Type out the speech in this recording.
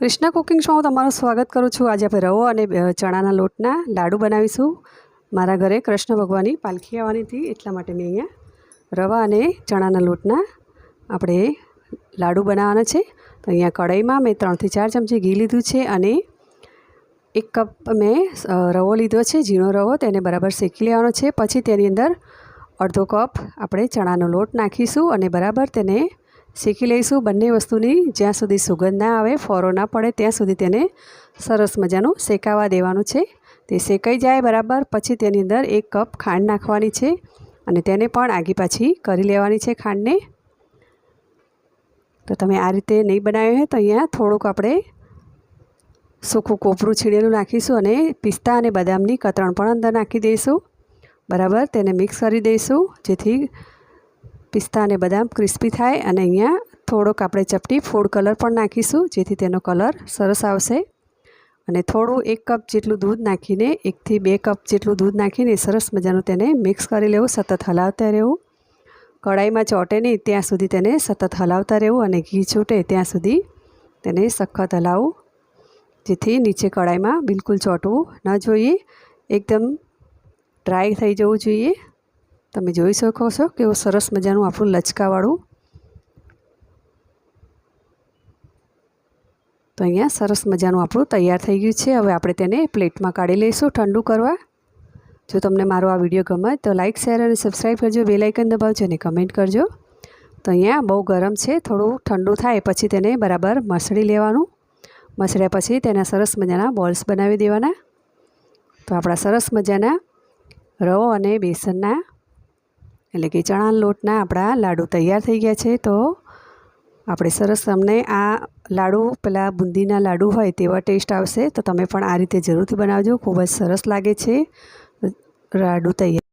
Krishna cooking શોમાં તમારું સ્વાગત કરું છું. આજે આપણે રવો અને ચણાના લોટના લાડુ બનાવીશું. મારા ઘરે કૃષ્ણ ભગવાનની પાલખી આવવાની હતી, એટલા માટે મેં અહીંયા રવા અને ચણાના લોટના આપણે લાડુ બનાવવાના છે. તો અહીંયા કઢાઈમાં મેં ત્રણથી ચાર ચમચી ઘી લીધું છે અને એક કપ મેં રવો લીધો છે, ઝીણો રવો, તેને બરાબર શેકી લેવાનો છે. પછી તેની અંદર અડધો કપ આપણે ચણાનો લોટ નાખીશું અને બરાબર તેને શેકી લઈશું બંને વસ્તુની. જ્યાં સુધી સુગંધ ના આવે, ફોરો ના પડે, ત્યાં સુધી તેને સરસ મજાનું શેકાવા દેવાનું છે. તે શેકાઈ જાય બરાબર, પછી તેની અંદર એક કપ ખાંડ નાખવાની છે અને તેને પણ આગી પાછી કરી લેવાની છે ખાંડને. તો તમે આ રીતે નહીં બનાવ્યું હોય તો અહીંયા થોડુંક આપણે સૂકું કોપરું છીણેલું નાખીશું અને પિસ્તા અને બદામની કતરણ પણ અંદર નાખી દઈશું. બરાબર, તેને મિક્સ કરી દઈશું, જેથી પિસ્તા અને બદામ ક્રિસ્પી થાય અને અહીંયા થોડોક આપણે ચપટી ફૂડ કલર પણ નાખીશું, જેથી તેનો કલર સરસ આવશે. અને થોડું એક કપ જેટલું દૂધ નાખીને, એકથી બે કપ જેટલું દૂધ નાખીને સરસ મજાનું તેને મિક્સ કરી લેવું, સતત હલાવતા રહેવું. કઢાઈમાં ચોંટે નહીં, ત્યાં સુધી તેને સતત હલાવતા રહેવું અને ઘી છૂટે ત્યાં સુધી તેને સખત હલાવવું. જેથી નીચે કઢાઈમાં બિલકુલ ચોંટવું ન જોઈએ. એકદમ ડ્રાય થઈ જવું જોઈએ. તમે જોઈ શકો છો કેવું સરસ મજાનું આપણું લચકાવાળું. તો અહીંયા સરસ મજાનું આપણું તૈયાર થઈ ગયું છે. હવે આપણે તેને પ્લેટમાં કાઢી લઈશું ઠંડુ કરવા. જો તમને મારો આ વીડિયો ગમે તો લાઇક શેર અને સબસ્ક્રાઈબ કરજો. બે લાઇકન દબાવજો અને કમેન્ટ કરજો. તો અહીંયા બહુ ગરમ છે, થોડું ઠંડુ થાય પછી તેને બરાબર મસળી લેવાનું. મસળ્યા પછી તેના સરસ મજાના બોલ્સ બનાવી દેવાના. તો આપણા સરસ મજાના રવો અને બેસનના એટલે કે ચણાના લોટના આપણા લાડુ તૈયાર થઈ ગયા છે. તો આપણે સરસ તમને આ લાડુ, પેલા બુંદીના લાડુ હોય તેવા ટેસ્ટ આવશે. તો તમે પણ આ રીતે જરૂરથી બનાવજો. ખૂબ જ સરસ લાગે છે. લાડુ તૈયાર